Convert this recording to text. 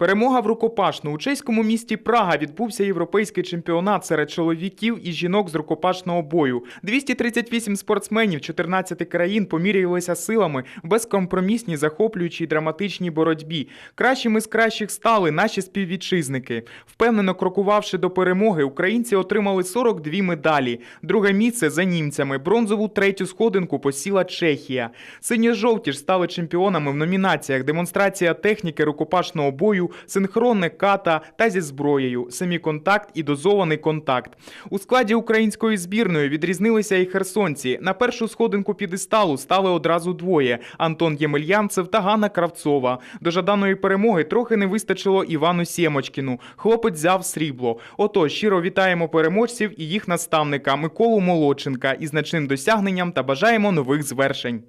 Перемога в рукопашну у чеському місті Прага відбувся європейський чемпіонат серед чоловіків і жінок з рукопашного бою. 238 спортсменів 14 країн поміряювалися силами в безкомпромісній, захоплюючій драматичній боротьбі. Кращими з кращих стали наші співвітчизники. Впевнено крокувавши до перемоги, українці отримали 42 медалі. Друге місце за німцями. Бронзову третю сходинку посіла Чехія. Синьо-жовті ж стали чемпіонами в номінаціях демонстрація техніки рукопашного бою, синхронне ката та зі зброєю, семіконтакт і дозований контакт. У складі української збірної відрізнилися і херсонці. На першу сходинку підесталу стали одразу двоє: Антон Ємельянцев та Ганна Кравцова. До жаданої перемоги трохи не вистачило Івану Сємочкіну. Хлопець взяв срібло. Отож, щиро вітаємо переможців і їх наставника Миколу Молодченка із значним досягненням та бажаємо нових звершень.